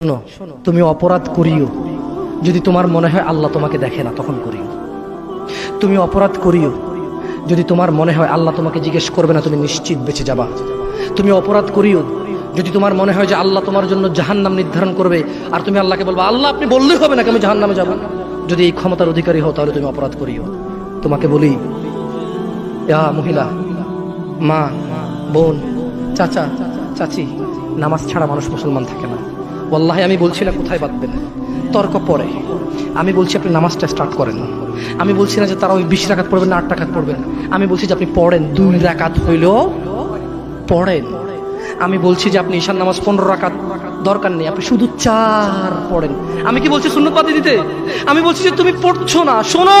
শোনো, তুমি অপরাধ করিও। যদি তোমার মনে হয় আল্লাহ তোমাকে দেখে না, তখন করিও। তুমি অপরাধ করিও। যদি তোমার মনে হয় আল্লাহ তোমাকে জিজ্ঞেস করবে না, তুমি নিশ্চিত বেঁচে যাবা। তুমি অপরাধ করিও। যদি তোমার মনে হয় যে আল্লাহ তোমার জন্য জাহান্নাম নির্ধারণ করবে, আর তুমি আল্লাহকে বলব, আল্লাহ, আপনি বললেই হবে না আমি জাহান্নামে যাব? যদি এই ক্ষমতার অধিকারী হও, তাহলে তুমি অপরাধ করিও। তোমাকে বলি, ইয়া মহিলা, মা, বোন, চাচা, চাচি, নামাজ ছাড়া মানুষ মুসলমান থাকে না। ওয়াল্লাহি, আমি বলছি না কোথায় বাঁধবেন? তর্ক পরে। আমি বলছি আপনি নামাজটা স্টার্ট করেন। আমি বলছি না যে তারা ওই বিশ রাকাত পড়বেন না, আট রাকাত পড়বেন। আমি বলছি যে আপনি পড়েন, দুই রাকাত হইলেও পড়েন। আমি বলছি যে আপনি ঈশান নামাজ পনেরো রাকাত দরকার নেই, আপনি শুধু চার পড়েন। আমি কি বলছি শূন্য পাতি দিতে? আমি বলছি যে তুমি পড়ছো না, শোনো!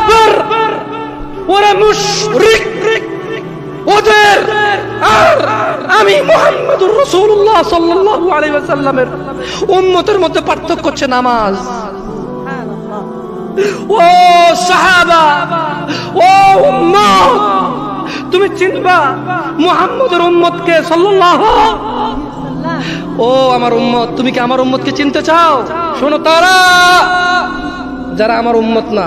কাফের ওরা মুশরিক, ওদের আর আমি সাল্লাল্লাহু আলাইহি ওয়াসাল্লামের উম্মতের মধ্যে পার্থক্য হচ্ছে নামাজ। ও সাহাবা, ও উম্মত তুমি চিনবা মুহাম্মদের উম্মতকে সাল্লাল্লাহু ও আমার উম্মত, তুমি কি আমার উম্মতকে চিনতে চাও? শোনো তারা, যারা আমার উম্মত না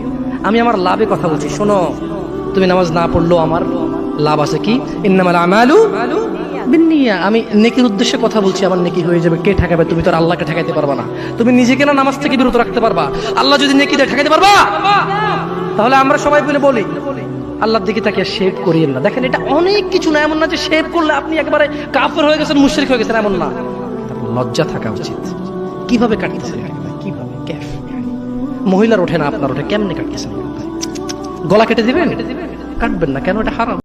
আমি আমার লাভে কথা বলছি, শোনো। তুমি নামাজ না পড়লেও আমার লাভ আছে কি? আমি নেকির উদ্দেশ্যে কথা বলছি, আমার নেকি হয়ে যাবে। কে ঠেকাবে? তুমি তো আল্লাহকে ঠেকাইতে পারবা না। তুমি নিজেকে না নামাজ থেকে বিরত রাখতে পারবা। আল্লাহ যদি নেকি দেয়, ঠেকাইতে পারবা? তাহলে আমরা সবাই বলে বলি, আল্লাহর দিকে তাকে শেভ করিয়েন না। দেখেন, এটা অনেক কিছু না, এমন না যে শেভ করলে আপনি একেবারে কাফের হয়ে গেছেন, মুশরিক হয়ে গেছেন, এমন না। লজ্জা থাকা উচিত। কীভাবে ক্যাফ মহিলার ওঠে না, আপনার ওঠে। কেমনে কাটতেছেন? গলা কেটে দিবেন? কাটবেন না, কেন? এটা হারাম।